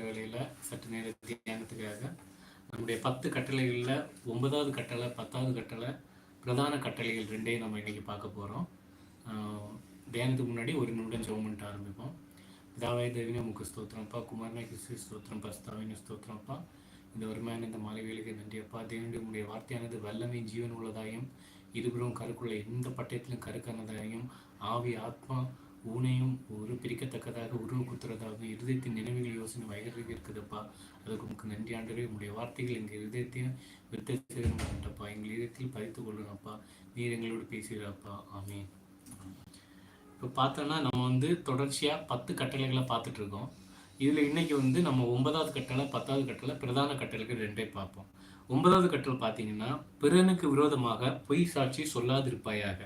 வேளையில் சற்று நேர தியானத்துக்காக நம்முடைய பத்து கட்டளைகளில் ஒன்பதாவது கட்டளை பத்தாவது கட்டளை பிரதான கட்டளைகள் ரெண்டையும் நம்ம இன்றைக்கி பார்க்க போகிறோம் தியானத்துக்கு முன்னாடி ஒரு நிமிடம் ஜெபம் பண்ணிட்டு ஆரம்பிப்போம். பிதாவாய தேவினே உமக்கு ஸ்தோத்திரம்ப்பா. குமாரனே கிறிஸ்து ஸ்தோத்திரம். பஸ்தாவின ஸ்தோத்திரம்ப்பா. இந்த வருமான இந்த மாலை நன்றியப்பா. தேவனுடைய உடைய வார்த்தையானது வல்லமை ஜீவன் உள்ளதாயும் இருபுறம் கருக்குள்ள எந்த பட்டயத்திலும் கருக்கானதாயும் ஆவி ஆத்மா ஊனையும் ஒரு பிரிக்கத்தக்கதாக உருவ குத்துறதாக இருதயத்தின் நினைவுகள் யோசனை வயதாக இருக்குதுப்பா? அதுக்கு உங்களுக்கு நன்றி ஆண்டவே உங்களுடைய வார்த்தைகள் எங்கள் இருதயத்தையும் விருத்த சேகரமாட்டப்பா எங்கள் இதயத்தில் பதித்து கொள்ளுங்கப்பா. நீர் எங்களோடு பேசுகிறாப்பா ஆமீன். இப்போ பார்த்தோன்னா நம்ம வந்து தொடர்ச்சியாக பத்து கட்டளைகளை பார்த்துட்டு இருக்கோம். இதில் இன்னைக்கு வந்து நம்ம ஒன்பதாவது கட்டளை பத்தாவது கட்டளை பிரதான கட்டளைகள் ரெண்டே பார்ப்போம். ஒன்பதாவது கட்டளை பார்த்தீங்கன்னா பிறனுக்கு விரோதமாக பொய் சாட்சி சொல்லாதிருப்பாயாக.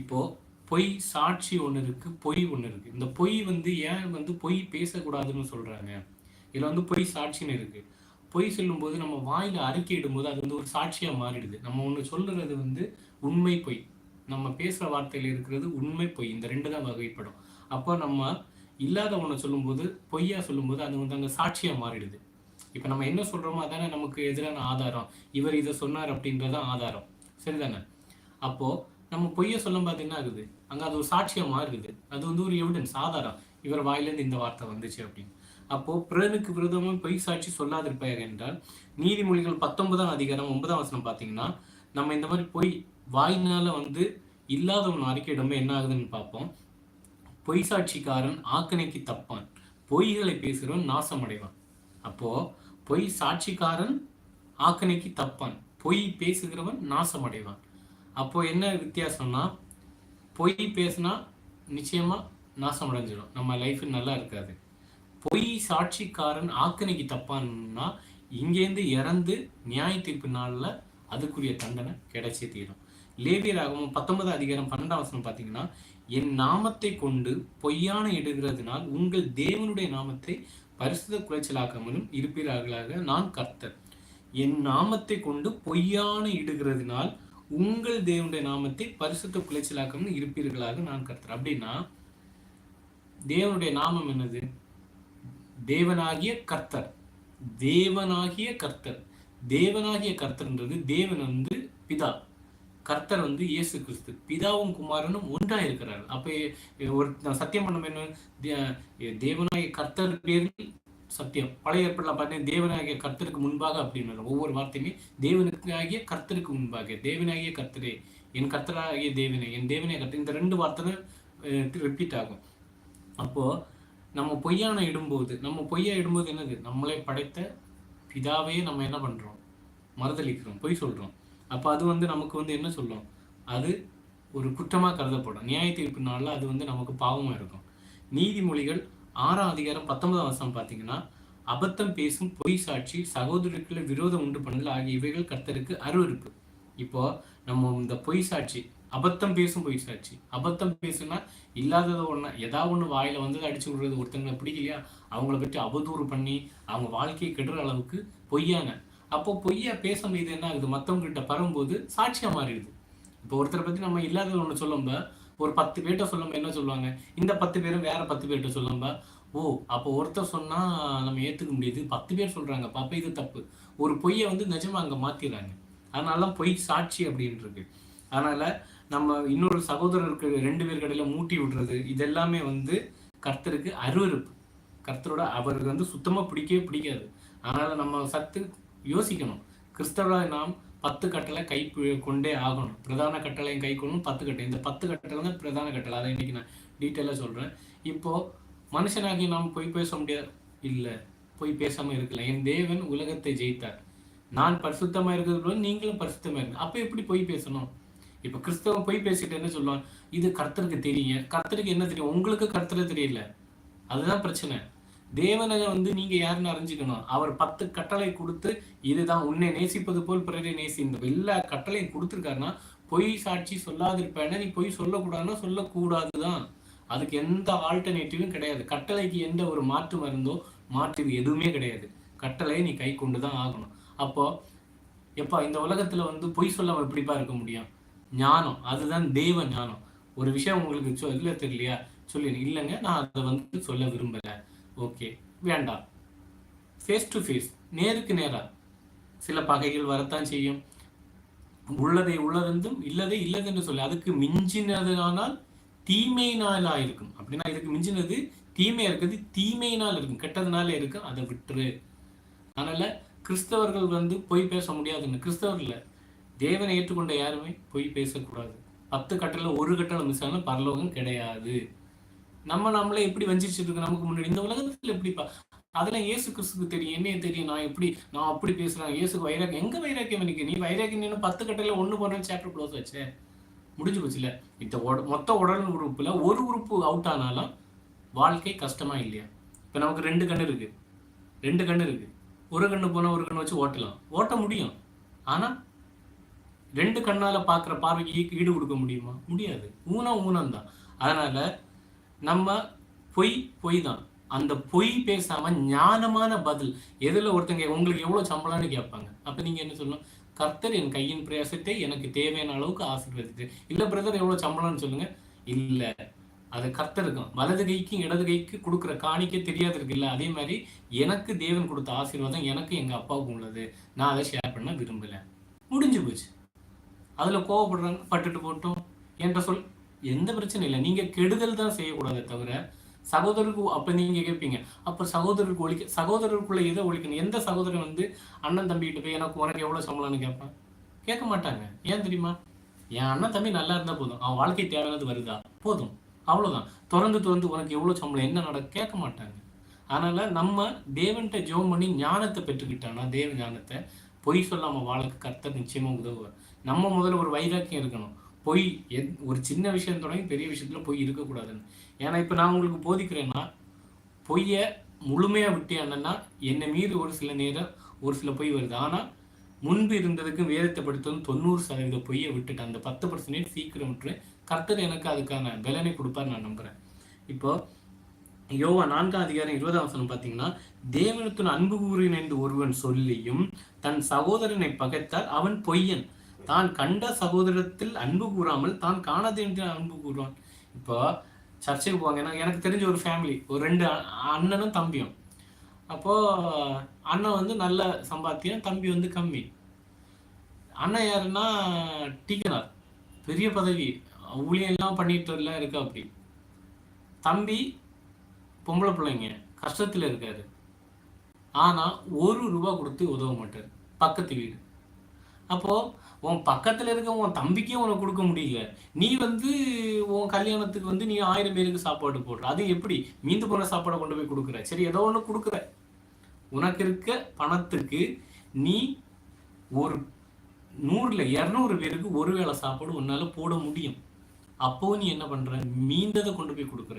இப்போது பொய் சாட்சி ஒன்று இருக்குது பொய் ஒன்று இருக்குது இந்த பொய் வந்து ஏன் வந்து பொய் பேசக்கூடாதுன்னு சொல்கிறாங்க இதில் வந்து பொய் சாட்சின்னு இருக்குது பொய் சொல்லும்போது நம்ம வாயில் அறிக்கையிடும்போது அது வந்து ஒரு சாட்சியாக மாறிடுது. நம்ம ஒன்று சொல்லுறது வந்து உண்மை பொய். நம்ம பேசுகிற வார்த்தையில் இருக்கிறது உண்மை பொய். இந்த ரெண்டு தான் வகைப்படும். அப்போ நம்ம இல்லாத ஒன்று சொல்லும்போது பொய்யா சொல்லும்போது அது வந்து அங்கே சாட்சியாக மாறிடுது. இப்போ நம்ம என்ன சொல்கிறோமோ அதானே நமக்கு எதிரான ஆதாரம். இவர் இதை சொன்னார் அப்படின்றதான் ஆதாரம். சரிதானே? அப்போது நம்ம பொய்யை சொல்லும் போது என்ன ஆகுது? அங்கே அது ஒரு சாட்சியமாக இருக்குது அது வந்து ஒரு எவிடன்ஸ் ஆதாரம். இவர் வாயிலேருந்து இந்த வார்த்தை வந்துச்சு அப்படின்னு. அப்போ பிறனுக்கு விரோதமும் பொய் சாட்சி சொல்லாதிருப்பாயாக என்றால் நீதிமொழிகள் பத்தொன்பதாம் அதிகாரம் ஒன்பதாம் வசனம் பார்த்தீங்கன்னா நம்ம இந்த மாதிரி பொய் வாயினால வந்து இல்லாத ஒன்று என்ன ஆகுதுன்னு பார்ப்போம். பொய் சாட்சிக்காரன் ஆக்கணைக்கு தப்பான். பொய்களை பேசுகிறவன் நாசம் அடைவான் அப்போ பொய் சாட்சிக்காரன் ஆக்கணைக்கு தப்பான். பொய் பேசுகிறவன் நாசம் அடைவான் அப்போது என்ன வித்தியாசம்னா பொய் பேசினா நிச்சயமாக நாசம் அடைஞ்சிடும் நம்ம லைஃப் நல்லா இருக்காது. பொய் சாட்சிக்காரன் ஆக்கணிக்கு தப்பான்னா இங்கேருந்து இறந்து நியாய தீர்ப்பு நாளில் அதுக்குரிய தண்டனை கிடைச்சே தீரும். லேவியராகவும் பத்தொன்பது அதிகாரம் பன்னெண்டாம் வசனம் பார்த்தீங்கன்னா என் நாமத்தை கொண்டு பொய்யான இடுகிறதுனால் உங்கள் தேவனுடைய நாமத்தை பரிசுத குலைச்சலாக்காமலும் இருப்பீர்களாக நான் கர்த்தர். என் நாமத்தை கொண்டு பொய்யான இடுகிறதுனால் உங்கள் தேவனுடைய நாமத்தை பரிசுத்த குலைச்சலாக்கம்னு இருப்பீர்களாக நான் கருத்துறேன் அப்படின்னா தேவனுடைய நாமம் என்னது? தேவனாகிய கர்த்தர். தேவனாகிய கர்த்தர். தேவனாகிய கர்த்தர்ன்றது தேவன் வந்து பிதா. கர்த்தர் வந்து இயேசு கிறிஸ்து. பிதாவும் குமாரனும் ஒன்றா இருக்கிறார் அப்ப ஒரு சத்தியம் பண்ண என்ன தேவனாகிய கர்த்தர் பேரில் சத்தியம். பழைய ஏற்பாடுல பார்த்தீங்கன்னா தேவனாகிய கர்த்தருக்கு முன்பாக அப்படின்னு ஒவ்வொரு வார்த்தையுமே தேவனுக்கு ஆகிய கர்த்தருக்கு முன்பாக. தேவனாகிய கர்த்தரே என் கர்த்தராகிய தேவனே என் தேவனே கர்த்தர். இந்த ரெண்டு வார்த்தை ரிப்பீட் ஆகும். அப்போது நம்ம பொய்யான இடும்போது நம்ம பொய்யா இடும்போது என்னது? நம்மளே படைத்த பிதாவே நம்ம என்ன பண்ணுறோம் மறுதளிக்கிறோம் பொய் சொல்கிறோம் அப்போ அது வந்து நமக்கு வந்து என்ன சொல்லும்? அது ஒரு குற்றமாக கருதப்படும். நியாய தீர்ப்பு நாளில் அது வந்து நமக்கு பாவமாக இருக்கும். நீதிமொழிகள் ஆறாம் அதிகாரம் பத்தொன்பதாம் வருஷம் பார்த்தீங்கன்னா அபத்தம் பேசும் பொய் சாட்சி சகோதரர்களை விரோதம் உண்டு பண்ணல் ஆகிய இவைகள் கர்த்தருக்கு அருவறுப்பு இப்போ நம்ம இந்த பொய் சாட்சி அபத்தம் பேசும் பொய் சாட்சி அபத்தம் பேசுனா இல்லாததை ஒன்று ஏதாவது ஒன்று வாயில வந்து அடிச்சு விடுறது ஒருத்தங்களை பிடிக்கலையா? அவங்கள பற்றி அவதூறு பண்ணி அவங்க வாழ்க்கையை கெடுற அளவுக்கு பொய்யான அப்போ பொய்யா பேசும்போது என்ன ஆகுது? மற்றவங்ககிட்ட பரவும்போது பரும்போது சாட்சியா மாறிடுது. இப்போ ஒருத்தரை பத்தி நம்ம இல்லாதது ஒன்று சொல்லும்போது ஒரு பத்து பேர்கிட்ட சொல்லும்போது என்ன சொல்லுவாங்க? இந்த பத்து பேரும் வேற பத்து பேர்கிட்ட சொல்லும்போது ஓ அப்போ ஒருத்தர் சொன்னா நம்ம ஏத்துக்க முடியுது. பத்து பேர் சொல்றாங்க அப்ப இது தப்பு. ஒரு பொய்யை வந்து நிஜமா அங்க மாத்திடுறாங்க அதனால பொய் சாட்சி அப்படின்ட்டு இருக்கு. அதனால நம்ம இன்னொரு சகோதரருக்கு ரெண்டு பேர் கடையில மூட்டி விடுறது இதெல்லாமே வந்து கர்த்தருக்கு அருவறுப்பு கர்த்தரோட அவருக்கு வந்து சுத்தமா பிடிக்கவே பிடிக்காது. அதனால நம்ம சத்து யோசிக்கணும். கிறிஸ்தவ நாம் பத்து கட்டளை கை கொண்டே ஆகணும். பிரதான கட்டளையும் கை கொள்ளணும் பத்து கட்டளை இந்த பத்து கட்டளை தான் பிரதான கட்டளை. அதை இன்னைக்கு நான் டீட்டெயிலாக சொல்கிறேன் இப்போது மனுஷனாகி நாம் போய் பேச முடியாது இல்லை. போய் பேசாமல் இருக்கலாம் என் தேவன் உலகத்தை ஜெயித்தார். நான் பரிசுத்தமாக இருக்கிறது போல நீங்களும் பரிசுத்தமாக இருக்கு அப்போ எப்படி போய் பேசணும்? இப்போ கிறிஸ்தவன் போய் பேசிட்டு என்ன சொல்லுவான்? இது கர்த்தருக்கு தெரியுங்க கர்த்தருக்கு என்ன தெரியும்? உங்களுக்கு கர்த்தரை தெரியல. அதுதான் பிரச்சனை. தேவனை வந்து நீங்க யாருன்னு அறிஞ்சுக்கணும். அவர் பத்து கட்டளை கொடுத்து இதுதான் உன்னை நேசிப்பது போல் பிறரை நேசி இந்த எல்லா கட்டளையும் கொடுத்துருக்காருன்னா பொய் சாட்சி சொல்லாதிருப்பேன்னா நீ பொய் சொல்லக்கூடாதுன்னா சொல்லக்கூடாதுதான். அதுக்கு எந்த ஆல்டர்னேட்டிவும் கிடையாது. கட்டளைக்கு எந்த ஒரு மாற்று மருந்தோ மாற்று எதுவுமே கிடையாது. கட்டளையை நீ கை கொண்டு தான் ஆகணும். அப்போ எப்பா இந்த உலகத்துல வந்து பொய் சொல்லாம எப்படிப்பா இருக்க முடியும்? ஞானம். அதுதான் தெய்வ ஞானம். ஒரு விஷயம் உங்களுக்கு சொல்ல தெரியலையா? சொல்லி. இல்லைங்க நான் அதை வந்து சொல்ல விரும்பலை. ஓகே. வேண்டாம். ஃபேஸ் டு ஃபேஸ் நேருக்கு நேராக சில பகைகள் வரத்தான் செய்யும். உள்ளதை உள்ளதென்றும் இல்லதை இல்லதென்று சொல்லி அதுக்கு மிஞ்சினது ஆனால் இருக்கும் அப்படின்னா இதுக்கு மிஞ்சினது தீமையாக இருக்கிறது தீமையினால் இருக்கும். கெட்டதுனால இருக்கும் அதை விட்டுரு. அதனால் கிறிஸ்தவர்கள் வந்து பொய் பேச முடியாதுன்னு கிறிஸ்தவர்கள் தேவனை ஏற்றுக்கொண்ட யாருமே பொய் பேசக்கூடாது. பத்து கட்டளை ஒரு கட்டளை மிஸ் ஆனால் பரலோகம் கிடையாது. நம்ம நம்மளே எப்படி வஞ்சிச்சுட்டு இருக்கு நமக்கு முன்னாடி. இந்த உலகத்துல எப்படிப்பா? அதெல்லாம் ஏசு கிறிஸ்துக்கு தெரியும். என்னைய தெரியும். நான் எப்படி நான் அப்படி பேசுறேன். ஏசுக்கு வைராக்கியம். எங்க வைராக்கியம் எனக்கு நீ வைராக்கியம் நின்று பத்து கட்டையில ஒண்ணு போறேன் சாப்டர் க்ளோஸ் வச்சே முடிஞ்சு போச்சுல இந்த உட- மொத்த உடல் உறுப்புல ஒரு உறுப்பு அவுட் ஆனாலும் வாழ்க்கை கஷ்டமா இல்லையா? இப்ப நமக்கு ரெண்டு கண்ணு இருக்கு. ரெண்டு கண்ணு இருக்கு. ஒரு கண்ணு போனா ஒரு கண்ணு வச்சு ஓட்டலாம். ஓட்ட முடியும். ஆனா ரெண்டு கண்ணால பாக்குற பார்வைக்கு ஈடு கொடுக்க முடியுமா? முடியாது. ஊனம் ஊனம் தான் அதனால நம்ம பொய் பொய் தான் அந்த பொய் பேசாம ஞானமான பதில். எதில் ஒருத்தங்க உங்களுக்கு எவ்வளோ சம்பளம்னு கேட்பாங்க. அப்போ நீங்கள் என்ன சொல்லணும்? கர்த்தர் என் கையின் பிரயாசத்தை எனக்கு தேவையான அளவுக்கு ஆசீர்வதித்து இல்லை பிரதர் எவ்வளோ சம்பளம்னு சொல்லுங்க. இல்லை. அது கர்த்தருக்கும் வலது கைக்கும் இடது கைக்கு கொடுக்குற காணிக்க தெரியாது இருக்குல்ல அதே மாதிரி எனக்கு தேவன் கொடுத்த ஆசீர்வாதம் எனக்கு எங்கள் அப்பாவுக்கும் உள்ளது. நான் அதை ஷேர் பண்ண விரும்பல. முடிஞ்சு போச்சு. அதில் கோவப்படுறாங்க. பட்டுட்டு போட்டோம். என்கிட்ட சொல் எந்த பிரச்சனையும் இல்லை. நீங்க கெடுதல் தான் செய்யக்கூடாதே தவிர சகோதரருக்கு அப்ப நீங்க கேட்பீங்க அப்ப சகோதரருக்கு ஒழிக்க சகோதரருக்குள்ள எதை ஒழிக்கணும்? எந்த சகோதரன் வந்து அண்ணன் தம்பிக்கிட்ட போய் எனக்கு உனக்கு எவ்வளவு சம்பளம்னு கேட்பான்? கேட்க மாட்டாங்க. ஏன் தெரியுமா? என் அண்ணன் தம்பி நல்லா இருந்தா போதும். அவன் வாழ்க்கை தேவையானது வருதா? போதும். அவ்வளவுதான். திறந்து திறந்து உனக்கு எவ்வளவு சம்பளம் என்ன நட கேட்க மாட்டாங்க. அதனால நம்ம தேவன்கிட்ட ஜோம் பண்ணி ஞானத்தை பெற்றுக்கிட்டான்னா தேவ ஞானத்தை பொய் சொல்லாம வாழக்கு கர்த்தர் நிச்சயமா உதவுவார். நம்ம முதல்ல ஒரு வைராக்கியம் இருக்கணும். பொய் எத்- ஒரு சின்ன விஷயம் தொடங்கி பெரிய விஷயத்தில் பொய் இருக்கக்கூடாதுன்னு. ஏன்னா இப்போ நான் உங்களுக்கு போதிக்கிறேன்னா பொய்யை முழுமையாக விட்டு என்னன்னா என்னை மீறி ஒரு சில நேரம் ஒரு சில பொய் வருது. ஆனால் முன்பு இருந்ததுக்கு வேதத்தை படித்ததும் தொண்ணூறு சதவீத பொய்யை விட்டுட்டு அந்த பத்து பர்சன்டேஜ் சீக்கிரம் விட்டுரு கர்த்தர் எனக்கு அதுக்கான பலனை கொடுப்பார் நான் நம்புகிறேன் இப்போ யோவா நான்காம் அதிகாரம் இருபதாம் வசனம் பார்த்தீங்கன்னா தேவனத்தின் அன்பு கூறின என்று ஒருவன் சொல்லியும் தன் சகோதரனை பகைத்தால் அவன் பொய்யன். தான் கண்ட சகோதரத்தில் அன்பு கூறாமல் தான் காணாது என்று அன்பு கூறுவான். இப்போ சர்ச்சுக்கு போவாங்க. ஏன்னா எனக்கு தெரிஞ்ச ஒரு ஃபேமிலி ஒரு ரெண்டு அண்ணனும் தம்பியும். அப்போது அண்ணன் வந்து நல்ல சம்பாத்தியம் தம்பி வந்து கம்மி. அண்ணன் யாருன்னா டீக்கனார் பெரிய பதவி. ஊழியெல்லாம் எல்லாம் பண்ணிட்டு எல்லாம் இருக்கா அப்படி தம்பி பொம்பளை பிள்ளைங்க. கஷ்டத்தில் இருக்காரு. ஆனால் ஒரு ரூபா கொடுத்து உதவ மாட்டார். பக்கத்து வீடு. அப்போது உன் பக்கத்தில் இருக்க உன் தம்பிக்கே உனக்கு கொடுக்க முடியல. நீ வந்து உன் கல்யாணத்துக்கு வந்து நீ ஆயிரம் பேருக்கு சாப்பாடு போடுற. அது எப்படி? மீந்து போன சாப்பாடை கொண்டு போய் கொடுக்குற. சரி ஏதோ ஒன்று கொடுக்குற. உனக்கு இருக்க பணத்துக்கு நீ ஒரு நூறில் இரநூறு பேருக்கு ஒரு வேளை சாப்பாடு உன்னால் போட முடியும். அப்போ நீ என்ன பண்ணுற மீந்ததை கொண்டு போய் கொடுக்குற.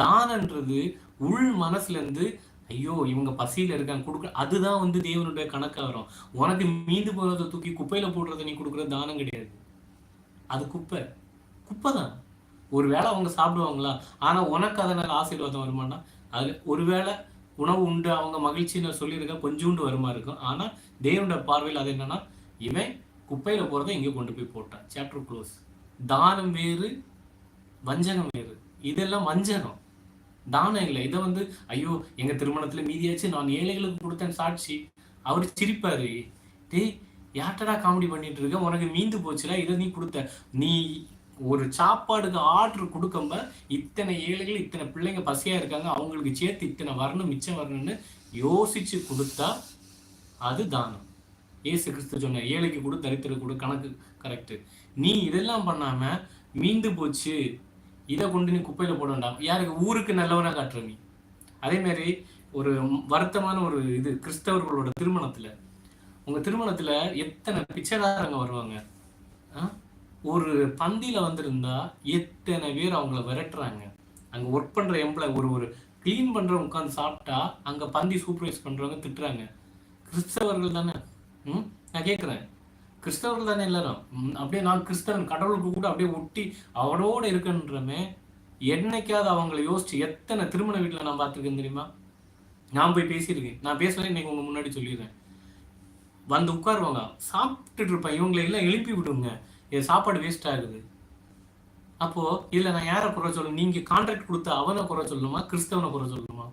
தானன்றது உள் மனசுலேருந்து ஐயோ இவங்க பசியில் இருக்காங்க கொடுக்க அதுதான் வந்து தேவனுடைய கணக்காக வரும். உனக்கு மீந்து போகிறத தூக்கி குப்பையில் போடுறத நீ கொடுக்குற தானம் கிடையாது. அது குப்பை. குப்பை தான் ஒரு வேளை அவங்க சாப்பிடுவாங்களா? ஆனால் உனக்கு அதனால ஆசீர்வாதம் வருமானா? அதில் ஒருவேளை உணவு உண்டு அவங்க மகிழ்ச்சின்னு சொல்லியிருக்க கொஞ்சோண்டு வருமா இருக்கும். ஆனால் தேவனுடைய பார்வையில் அது என்னன்னா இவன் குப்பையில் போகிறத இங்கே கொண்டு போய் போட்டான். சாப்டர் க்ளோஸ் தானம் வேறு வஞ்சகம் வேறு. இதெல்லாம் வஞ்சகம் தானம் இல்லை. இதை வந்து ஐயோ எங்க திருமணத்துல மீதியாச்சு நான் ஏழைகளுக்கு கொடுத்தேன் சாட்சி. அவர் சிரிப்பாரு. டேய் யார்டடா காமெடி பண்ணிட்டு இருக்க? உனக்கு மீந்து போச்சுல இதை நீ கொடுத்த. நீ ஒரு சாப்பாடுக்கு ஆர்டர் கொடுக்கம்ப இத்தனை ஏழைகள் இத்தனை பிள்ளைங்க பசியா இருக்காங்க அவங்களுக்கு சேர்த்து இத்தனை வரணும் மிச்சம் வரணும்னு யோசிச்சு கொடுத்தா அது தானம். ஏசு கிறிஸ்து சொன்ன ஏழைக்கு கொடு தரித்திர கொடு கணக்கு கரெக்டு நீ இதெல்லாம் பண்ணாம மீந்து போச்சு இதை கொண்டு நீ குப்பையில் போட வேண்டாம். யாருக்கு? ஊருக்கு நல்லவனாக காட்டுற நீ. அதே மாதிரி ஒரு வருத்தமான ஒரு இது கிறிஸ்தவர்களோட திருமணத்தில். உங்கள் திருமணத்தில் எத்தனை பிச்சைக்காரங்க வருவாங்க? ஆ? ஒரு பந்தியில் வந்திருந்தா எத்தனை பேர் அவங்கள விரட்டுறாங்க? அங்கே ஒர்க் பண்ணுற எம்ப்ளாய் ஒரு ஒரு க்ளீன் பண்ணுறவங்க உட்காந்து சாப்பிட்டா அங்கே பந்தி சூப்பர்வைஸ் பண்ணுறவங்க திட்டுறாங்க. கிறிஸ்தவர்கள் தானே? ம்? நான் கேட்குறேன் கிறிஸ்தவர்கள் தானே எல்லாரும்? அப்படியே நான் கிறிஸ்தவன் கடவுளுக்கு கூட அப்படியே ஒட்டி அவரோட இருக்கன்றமே என்னைக்காவது அவங்கள யோசிச்சு எத்தனை திருமண வீட்டில் நான் பார்த்துருக்கேன் தெரியுமா? நான் போய் பேசியிருக்கேன். நான் பேசல இன்னைக்கு உங்க முன்னாடி சொல்லிடுறேன். வந்து உட்காருவாங்க. சாப்பிட்டுட்டு இருப்பேன். இவங்களை எல்லாம் எழுப்பி விடுங்க. என் சாப்பாடு வேஸ்ட் ஆகுது அப்போ இதில் நான் யாரை குறை சொல்லணும்? நீங்கள் கான்ட்ராக்ட் கொடுத்த அவனை குறை சொல்லணுமா? கிறிஸ்தவனை குறை சொல்லணுமா?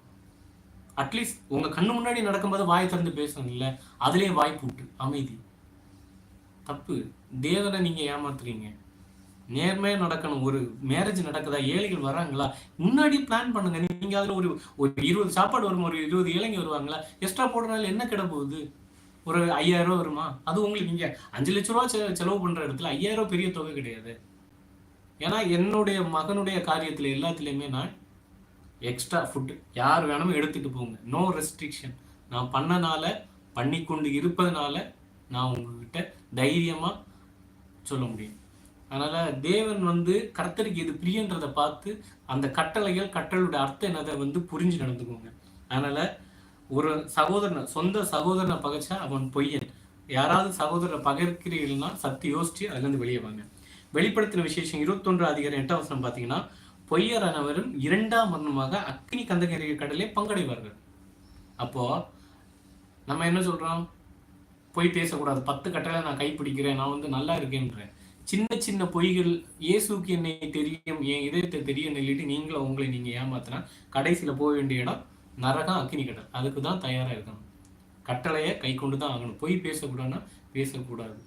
அட்லீஸ்ட் உங்கள் கண்ணு முன்னாடி நடக்கும்போது வாய் திறந்து பேசணும் இல்லை அதுலேயே வாய் விட்டு அமைதி. தப்பு. தேவனை நீங்கள் ஏமாத்துறீங்க. நேர்மையாக நடக்கணும். ஒரு மேரேஜ் நடக்குதா? ஏழைகள் வராங்களா? முன்னாடி பிளான் பண்ணுங்க. நீங்கள் அதில் ஒரு ஒரு இருபது சாப்பாடு வரும்? ஒரு இருபது ஏழைங்க வருவாங்களா? எக்ஸ்ட்ரா போடுறதுனால என்ன கிட போகுது? ஒரு ஐயாயிரம் ரூபா வருமா? அது உங்களுக்கு நீங்கள் அஞ்சு லட்ச ரூபா செ- செலவு பண்ணுற இடத்துல ஐயாயிரம் ரூபா பெரிய தொகை கிடையாது. ஏன்னா என்னுடைய மகனுடைய காரியத்தில் எல்லாத்துலேயுமே நான் எக்ஸ்ட்ரா ஃபுட்டு யார் வேணாலும் எடுத்துகிட்டு போங்க. நோ ரெஸ்ட்ரிக்ஷன் நான் பண்ணனால பண்ணிக்கொண்டு இருப்பதனால நான் உங்ககிட்ட தைரியமாக சொல்ல முடியும். அதனால் தேவன் வந்து கர்த்தருக்கு இது பிரியன்றதை பார்த்து அந்த கட்டளைகள் கட்டளையோட அர்த்தம் என்னதை வந்து புரிஞ்சு நடந்துக்கோங்க. அதனால் ஒரு சகோதரனை சொந்த சகோதரனை பகைச்சா அவன் பொய்யன். யாராவது சகோதரரை பகைக்கிறீர்கள்னா சத்து யோசிச்சு அதுலேருந்து வெளியே வாங்க. வெளிப்படுத்தின விசேஷம் இருபத்தொன்று அதிகாரம் எட்டாம் வசனம் பார்த்தீங்கன்னா பொய்யரானவரும் இரண்டாம் மரணமாக அக்னி கந்தகரிய கடலே பங்கடைவார்கள். அப்போது நம்ம என்ன சொல்கிறோம் பொய் பேசக்கூடாது. பத்து கட்டளை நான் கைப்பிடிக்கிறேன். நான் வந்து நல்லா இருக்கேன்றேன். சின்ன சின்ன பொய்கள் இயேசுக்கு என்னை தெரியும் என் இதயத்தை தெரியும் சொல்லிட்டு நீங்களும் உங்களை நீங்க ஏமாத்தினா கடைசியில போக வேண்டிய இடம் நரகம் அக்னி கடல். அதுக்கு தான் தயாரா இருக்கணும். கட்டளையை கை கொண்டு தான் ஆகணும். பொய் பேசக்கூடாதுன்னா பேசக்கூடாது.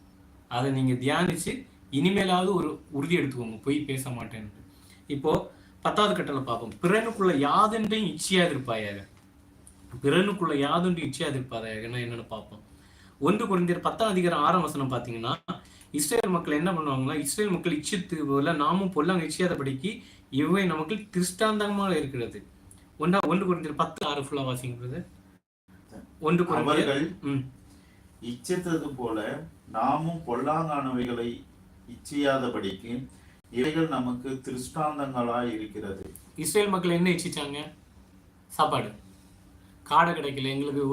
அதை நீங்க தியானிச்சு இனிமேலாவது ஒரு உறுதி எடுத்துக்கோங்க. பொய் பேச மாட்டேன்ட்டு. இப்போ பத்தாவது கட்டளை பார்ப்போம். பிறனுக்குள்ள யாதென்றையும் இச்சையா இருப்பாயாக பிறனுக்குள்ள யாதொன்று இச்சையா இருப்பாதாக என்னன்னு பார்ப்போம். ஒன்று குறைந்தர் பத்தாம் அதிகாரம் ஆறாம் வசனம் பார்த்தீங்கன்னா இஸ்ரேல் மக்கள் என்ன பண்ணுவாங்கன்னா இஸ்ரேல் மக்கள் இச்சித்து போல நாமும் பொல்லாங்க இச்சியாதபடிக்கு இவை நமக்கு திருஷ்டாந்தமாக இருக்கிறது. ஒன்றா ஒன்று குறைந்தர் பத்து ஆறு ஃபுல்லா வாசிங்கிறது ஒன்று குறைந்தர் அவர்கள் ம். இச்சித்தது போல நாமும் பொல்லாங்கானவைகளை இச்சியாதபடிக்கு இவைகள் நமக்கு திருஷ்டாந்தங்களாய் இருக்கிறது. இஸ்ரேல் மக்கள் என்ன இச்சிச்சாங்க? சாப்பாடு. காடை கிடைக்கல. எங்களுக்கு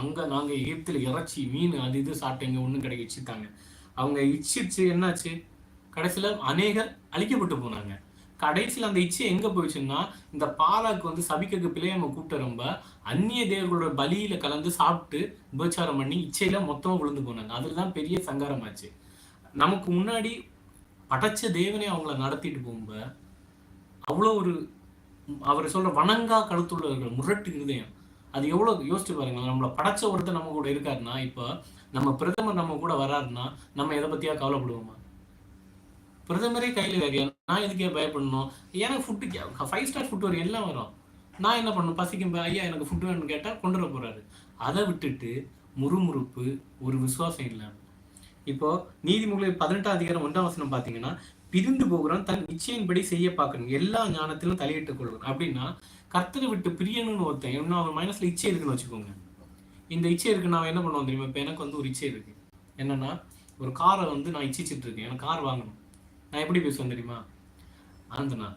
அங்கே நாங்கள் எகிப்தில் இறைச்சி மீன் அது இது சாப்பிட்டேங்க ஒன்றும் கிடைக்க இச்சித்தாங்க அவங்க இச்சிச்சு என்னாச்சு? கடைசியில் அநேகர் அழிக்கப்பட்டு போனாங்க. கடைசியில் அந்த இச்சை எங்கே போயிடுச்சுன்னா இந்த பாலாக்கு வந்து சபிக்கக்கு பிள்ளையம்ம கூப்பிட்ட ரொம்ப அந்நிய தேவர்களோட பலியில் கலந்து சாப்பிட்டு உபச்சாரம் பண்ணி இச்சையில மொத்தமாக விழுந்து போனாங்க. அதில் தான் பெரிய சங்காரமாச்சு நமக்கு முன்னாடி படைச்ச தேவனே அவங்கள நடத்திட்டு போகும்போது அவ்வளோ ஒரு அவர் சொல்கிற வணங்கா கழுத்துள்ளவர்கள் முரட்டு இருதயம். அது எவ்வளவு யோசிச்சு பாருங்க நம்மள படைச்ச ஒருத்தர் நம்ம கூட இருக்காருன்னா இப்போ நம்ம பிரதமர் நம்ம கூட வராருன்னா நம்ம எதை பத்தியா கவலைப்படுவோமா? பிரதமரே கையில் வேறையா நான் எதுக்கே பயப்படணும்? ஏன்னா ஃபுட்டு ஃபைவ் ஸ்டார் ஃபுட் வரும் எல்லாம் வரும். நான் என்ன பண்ணணும்? பசிக்கும் ஐயா எனக்கு ஃபுட்டு வேணும்னு கேட்டால் கொண்டு வர போறாரு. அதை விட்டுட்டு முறுமுறுப்பு ஒரு விசுவாசம் இல்லை இப்போ நீதிமொழி பதினெட்டாம் அதிகாரம் ஒன்றாம் வசனம் பார்த்தீங்கன்னா பிரிந்து போகிறான் தன் நிச்சயின்படி செய்ய பார்க்கணும் எல்லா ஞானத்திலும் தலையிட்டுக் கொள்ளும் அப்படின்னா கர்த்தரை விட்டு பிரியணும்னு ஒருத்தன் இன்னும் அவன் மனசுல இச்சை இருக்குன்னு வச்சுக்கோங்க. இந்த இச்சை இருக்கு நான் என்ன பண்ணுவேன் தெரியுமா? இப்போ எனக்கு வந்து ஒரு இச்சை இருக்கு. என்னன்னா ஒரு காரை வந்து நான் இச்சிச்சிட்டு இருக்கேன். எனக்கு கார் வாங்கணும். நான் எப்படி பேசுவேன் தெரியுமா? ஆந்தனா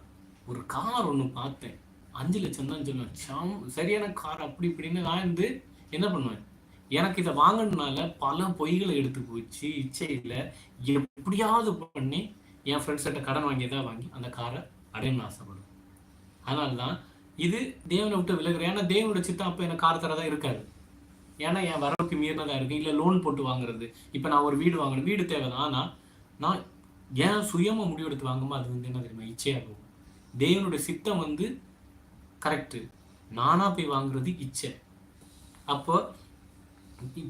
ஒரு கார் ஒன்று பார்த்தேன். அஞ்சு லட்சம் தான் சொல்லுவேன் சாம் சரியான கார் அப்படி இப்படின்னு நான் வந்து என்ன பண்ணுவேன்? எனக்கு இதை வாங்கினால பல பொய்களை எடுத்து போச்சு இச்சையில். எப்படியாவது பண்ணி என் ஃப்ரெண்ட்ஸ்கிட்ட கடன் வாங்கி தான் வாங்கி அந்த காரை அடையணும்னு ஆசைப்படுவேன். அதனால தான் இது தேவனை விட்டு விலகுற ஏன்னா தேவனோட சித்தம் அப்போ எனக்கு கார் தரதான் இருக்காது. ஏன்னா என் வரவுக்கு மீறினதாக இருக்குது இல்லை லோன் போட்டு வாங்குறது. இப்போ நான் ஒரு வீடு வாங்கணும். வீடு தேவைதான். ஆனால் நான் ஏன் சுயமாக முடிவெடுத்து வாங்கும்போது அது வந்து என்ன தெரியுமா? இச்சையாக போகும். தேவனுடைய சித்தம் வந்து கரெக்டு நானாக போய் வாங்குறது இச்சை. அப்போ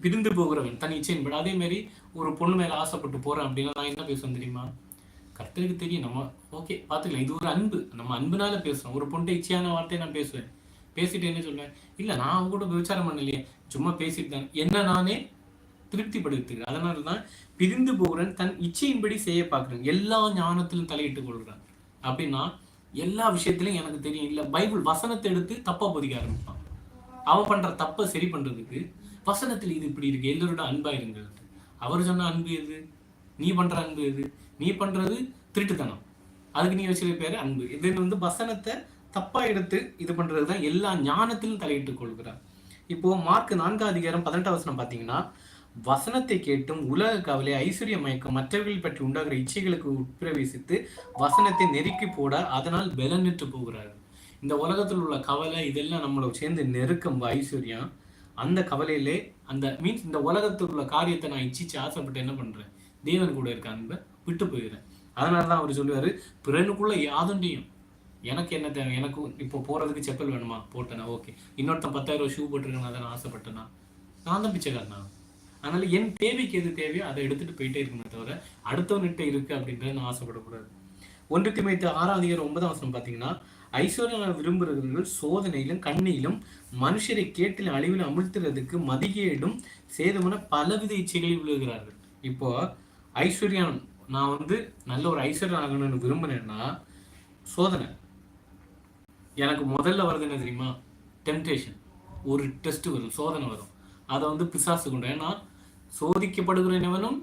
பிரிந்து போகிறவன் தன் இச்சையின் அதே மாதிரி ஒரு பொண்ணு மேலே ஆசைப்பட்டு போகிறேன் அப்படின்னா நான் என்ன பேசுவேன் தெரியுமா? கர்த்தருக்கு தெரியும். நம்ம ஓகே பார்த்துக்கலாம். இது ஒரு அன்பு. நம்ம அன்புனால பேசுறோம். ஒரு பொண்ணு இச்சையான வார்த்தையை நான் பேசுவேன். பேசிட்டு என்ன சொல்லுவேன் இல்லை நான் அவங்க கூட விசாரம் பண்ணலையே. சும்மா பேசிட்டு தான். என்ன நானே திருப்திப்படுத்துகிறேன். அதனால தான் பிரிந்து போகிறேன். தன் இச்சையின்படி செய்ய பார்க்குறேன். எல்லா ஞானத்திலும் தலையிட்டு கொள்கிறேன். அப்படின்னா எல்லா விஷயத்திலையும் எனக்கு தெரியும். இல்லை பைபிள் வசனத்தை எடுத்து தப்பை பொதிக்க ஆரம்பிப்பான். அவன் பண்ணுற தப்பை சரி பண்ணுறதுக்கு வசனத்தில் இது இப்படி இருக்கு. எல்லோரோட அன்பாக இருங்கிறது அவர் சொன்ன அன்பு எது? நீ பண்ற அன்பு இது நீ பண்றது திருட்டுத்தனம். அதுக்கு நீ வச்சுக்க பேர் அன்பு. இது வந்து வசனத்தை தப்பா எடுத்து இது பண்றது தான் எல்லா ஞானத்திலும் தலையிட்டுக் கொள்கிறார். இப்போ மார்க் நான்காம் அதிகாரம் பதினெட்டாம் வசனம் பார்த்தீங்கன்னா வசனத்தை கேட்டும் உலக கவலை ஐஸ்வர்ய மயக்கம் மற்றவர்கள் பற்றி உண்டாகிற இச்சைகளுக்கு உட்பிரவேசித்து வசனத்தை நெருக்கி போட அதனால் பலனிட்டு போகிறார்கள் இந்த உலகத்தில் உள்ள கவலை இதெல்லாம் நம்மளை சேர்ந்து நெருக்கம் ஐஸ்வர்யம் அந்த கவலையிலே அந்த மீன்ஸ் இந்த உலகத்தில் உள்ள காரியத்தை நான் இச்சிச்சு ஆசைப்பட்டு என்ன பண்றேன்? தேவன் கூட இருக்க அன்பை விட்டு போயிடுறேன். அதனால தான் அவர் சொல்லுவார் பிறனுக்குள்ள யாதொன்றையும் எனக்கு என்ன தேவை? எனக்கு இப்போ போகிறதுக்கு செப்பல் வேணுமா? போட்டேனா? ஓகே. இன்னொருத்தன் பத்தாயிரம் ஷூ போட்டிருக்கேன் அதை நான் ஆசைப்பட்டேனா? நான் தான் பிச்சைக்காரனா? அதனால என் தேவைக்கு எது தேவையோ அதை எடுத்துட்டு போயிட்டே இருக்கணுமே தவிர அடுத்தவன்கிட்ட இருக்கு அப்படின்றத நான் ஆசைப்படக்கூடாது. ஒன்று திமைத்து ஆறாம் அதிகாரம் ஒன்பதாம் வசனம் பார்த்தீங்கன்னா ஐஸ்வர்யம் விரும்புகிறவர்கள் சோதனையிலும் கண்ணியிலும் மனுஷரை கேட்டில் அழிவில் அமிழ்த்துறதுக்கு மதிகேடும் சேதமான பலவித இச்சைகளில் விழுகிறார்கள். இப்போ ஐஸ்வர்யம் நான் வந்து நல்ல ஒரு ஐஸ்வர்யம் ஆகணும்னு விரும்பினேன்னா சோதனை. எனக்கு முதல்ல வருது என்ன தெரியுமா? டெம்டேஷன் ஒரு டெஸ்ட் வரும் சோதனை வரும். அதை வந்து பிசாசு கொண்டு ஏன்னா சோதிக்கப்படுகிறவனும்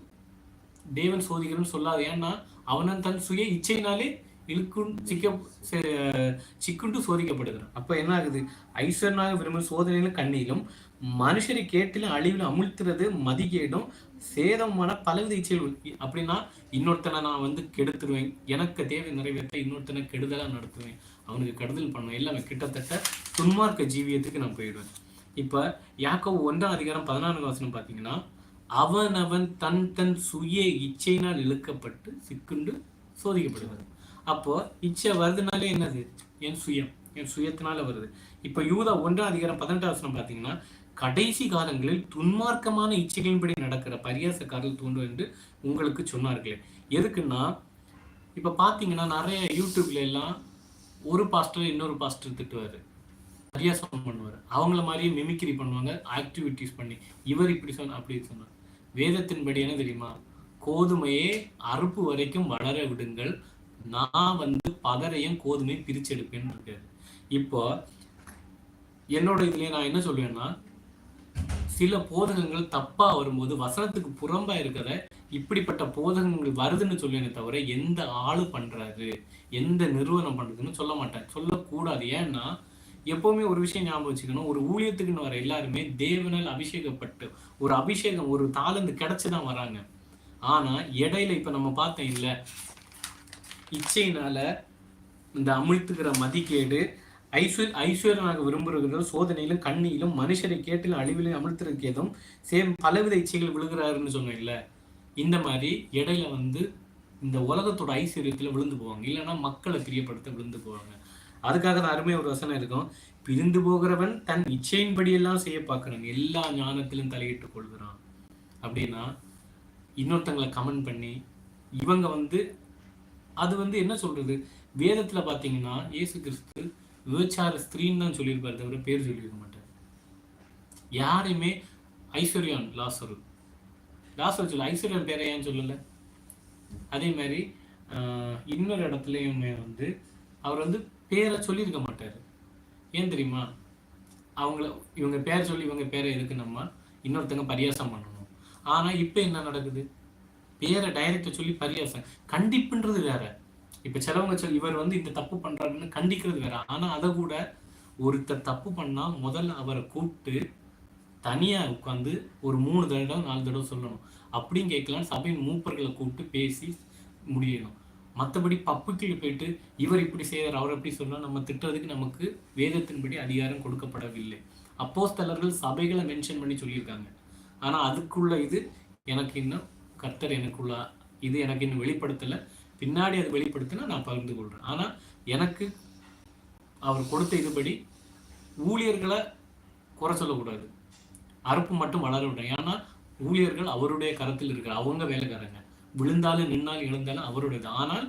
தேவன் சோதிக்கிறன்னு சொல்லாது. ஏன்னா அவனன் தன் சுய இச்சையினாலே இழுக்கும் சிக்க சிக்குண்டு சோதிக்கப்படுகிறான். அப்போ என்ன ஆகுது? ஐஸ்வர்னாக விரும்பும் சோதனையிலும் கண்ணியிலும் மனுஷரை கேட்டிலும் அழிவில் அமுழ்த்துறது மதிகேடும் சேதமான பலவித இச்சைகள் அப்படின்னா இன்னொருத்தனை நான் வந்து கெடுத்துருவேன். எனக்கு தேவை நிறைவேற்ற இன்னொருத்தனை கெடுதலாக நடத்துவேன். அவனுக்கு கெடுதல் பண்ணுவேன் எல்லாமே கிட்டத்தட்ட துன்மார்க்க ஜீவியத்துக்கு நான் போயிடுவேன். இப்போ யாக்கோ ஒன்றாம் அதிகாரம் பதினான்கு வசனம் பார்த்தீங்கன்னா அவன் அவன் தன் தன் சுய இச்சையினால் இழுக்கப்பட்டு சிக்குண்டு சோதிக்கப்படுவது அப்போ இச்சை வருதுனாலே என்னது? என் சுயம். என் சுயத்தினால வருது. இப்போ யூதா ஒன்றாம் அதிகாரம் பதினெட்டாம் வசனம் பார்த்தீங்கன்னா கடைசி காலங்களில் துன்மார்க்கமான இச்சைகளின்படி நடக்கிற பரியாசக்காரர்கள் தூண்டும் என்று உங்களுக்கு சொன்னார்களே. எதுக்குன்னா இப்போ பார்த்தீங்கன்னா நிறைய யூடியூப்ல எல்லாம் ஒரு பாஸ்டர் இன்னொரு பாஸ்டர் திட்டுவார். பரியாசம் பண்ணுவார். அவங்கள மாதிரியே மிமிக்ரி பண்ணுவாங்க ஆக்டிவிட்டிஸ் பண்ணி. இவர் இப்படி சொன்ன அப்படி சொன்னார். வேதத்தின்படி என்ன தெரியுமா? கோதுமையே அறுப்பு வரைக்கும் வளர விடுங்கள். நான் வந்து பதறையும் கோதுமையும் பிரிச்செடுப்பேன்னு இருக்காரு. இப்போ என்னோட இதுலயே நான் என்ன சொல்லுவேன்னா சில போதகங்கள் தப்பா வரும்போது வசனத்துக்கு புறம்பா இருக்கிற இப்படிப்பட்ட போதகங்கள் வருதுன்னு சொல்லுவேனே தவிர எந்த ஆளு பண்றாரு? எந்த நிறுவனம் பண்றதுன்னு சொல்ல மாட்டேன் சொல்லக்கூடாது. ஏன்னா எப்பவுமே ஒரு விஷயம் ஞாபகம் வச்சுக்கணும். ஒரு ஊழியத்துக்குன்னு வர எல்லாருமே தேவனால் அபிஷேகப்பட்டு ஒரு அபிஷேகம் ஒரு தாளந்து கிடைச்சுதான் வராங்க. ஆனா இடையில இப்ப நம்ம பார்த்தோம் இல்ல இச்சையினால இந்த அமிழ்த்துக்கிற மதிக்கேடு ஐஸ்வர் ஐஸ்வர்யனாக விரும்புகிறதும் சோதனையிலும் கண்ணியிலும் மனுஷரை கேட்டிலும் அழிவிலும் அமிழ்த்துறதுக்கு சேம் பலவித இச்சைகள் விழுகிறாருன்னு சொன்னேன்ல இந்த மாதிரி இடையில வந்து இந்த உலகத்தோட ஐஸ்வர்யத்தில் விழுந்து போவாங்க. இல்லைன்னா மக்களை பிரியப்படுத்த விழுந்து போவாங்க. அதுக்காக தான் அருமை ஒரு வசனம் இருக்கும். பிரிந்து போகிறவன் தன் இச்சையின்படியெல்லாம் செய்ய பார்க்குறாங்க எல்லா ஞானத்திலும் தலையிட்டு கொள்கிறான். அப்படின்னா இன்னொருத்தங்களை கமெண்ட் பண்ணி இவங்க வந்து அது வந்து என்ன சொல்றது? வேதத்தில் பார்த்தீங்கன்னா இயேசு கிறிஸ்து விபச்சார ஸ்திரீன்னு தான் சொல்லியிருப்பார் தவிர பேர் சொல்லியிருக்க மாட்டார். யாரையுமே ஐஸ்வர்யான் லாசரு. லாசர் சொல்ல ஐஸ்வர்யான் பேரை ஏன் சொல்லலை? அதே மாதிரி இன்னொரு இடத்துலையும் வந்து அவர் வந்து பேரை சொல்லியிருக்க மாட்டார். ஏன் தெரியுமா? அவங்கள இவங்க பேர் சொல்லி இவங்க பேரை எதுக்கு நம்ம இன்னொருத்தங்க பரியாசம் பண்ணணும்? ஆனால் இப்போ என்ன நடக்குது? பேரை டைரக்டை சொல்லி பரியாசம். கண்டிப்புன்றது வேற. இப்போ சிலவங்க சொல் இவர் வந்து இந்த தப்பு பண்ணுறாருன்னு கண்டிக்கிறது வேற. ஆனால் அதை கூட ஒருத்தர் தப்பு பண்ணால் முதல்ல அவரை கூப்பிட்டு தனியாக உட்காந்து ஒரு மூணு தடவை நாலு தடவை சொல்லணும். அப்படின்னு கேட்கலாம் சபையின் மூப்பர்களை கூப்பிட்டு பேசி முடியணும். மற்றபடி பப்புக்கில் போயிட்டு இவர் இப்படி செய்கிறார் அவர் அப்படி சொன்னால் நம்ம திட்டுறதுக்கு நமக்கு வேதத்தின்படி அதிகாரம் கொடுக்கப்படவில்லை. அப்போஸ்தலர்கள் சபைகளை மென்ஷன் பண்ணி சொல்லியிருக்காங்க. ஆனால் அதுக்குள்ள இது எனக்கு இன்னும் கர்த்தர் எனக்குள்ள இது எனக்கு இன்னும் வெளிப்படுத்தலை. பின்னாடி அது வெளிப்படுத்தினா நான் பகிர்ந்து கொள்கிறேன் ஆனால் எனக்கு அவர் கொடுத்த இதுபடி ஊழியர்களை குறை சொல்லக்கூடாது. அறுப்பு மட்டும் வளர விடும் ஏன்னா ஊழியர்கள் அவருடைய கரத்தில் இருக்கிற அவங்க வேலைக்காரங்க. விழுந்தாலும் நின்னாலும் எழுந்தாலும் அவருடையது. ஆனால்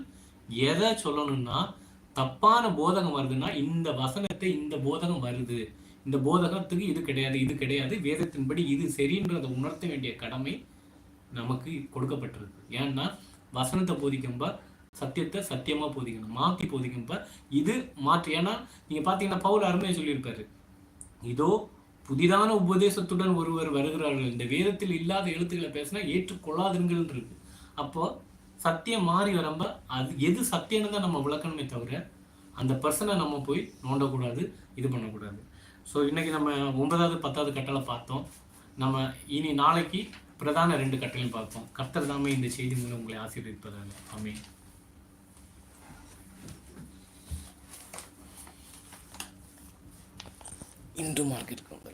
எதை சொல்லணும்னா தப்பான போதகம் வருதுன்னா இந்த வசனத்தை இந்த போதகம் வருது. இந்த போதகத்துக்கு இது கிடையாது இது கிடையாது. வேதத்தின்படி இது சரின்றதை உணர்த்த வேண்டிய கடமை நமக்கு கொடுக்கப்பட்டிருக்கு. ஏன்னா வசனத்தை போதிக்கும்ப சத்தியத்தை சத்தியமாக போதிக்கணும் மாற்றி போதிக்கும்ப. இது மாற்று. ஏன்னா நீங்கள் பார்த்தீங்கன்னா பவுல் அருமையா சொல்லியிருப்பாரு. இதோ புதிதான உபதேசத்துடன் ஒருவர் வருகிறார்கள். இந்த வேதத்தில் இல்லாத எழுத்துக்களை பேசினா ஏற்றுக்கொள்ளாதுங்கள் இருக்கு அப்போ சத்தியம் மாறி வரம்ப அது எது சத்தியம்னு தான் நம்ம விளக்கணுமே தவிர அந்த பர்சனை நம்ம போய் நோண்டக்கூடாது இது பண்ணக்கூடாது. ஸோ இன்னைக்கு நம்ம ஒன்பதாவது பத்தாவது கட்டளை பார்த்தோம். நம்ம இனி நாளைக்கு பிரதான ரெண்டு கட்டளையும் பார்ப்போம். கர்த்தர் தாமே இந்த செய்தி மூலம் உங்களை ஆசீர்வதிப்பதாக. அமே இன்று மார்க்கெட் கொண்டு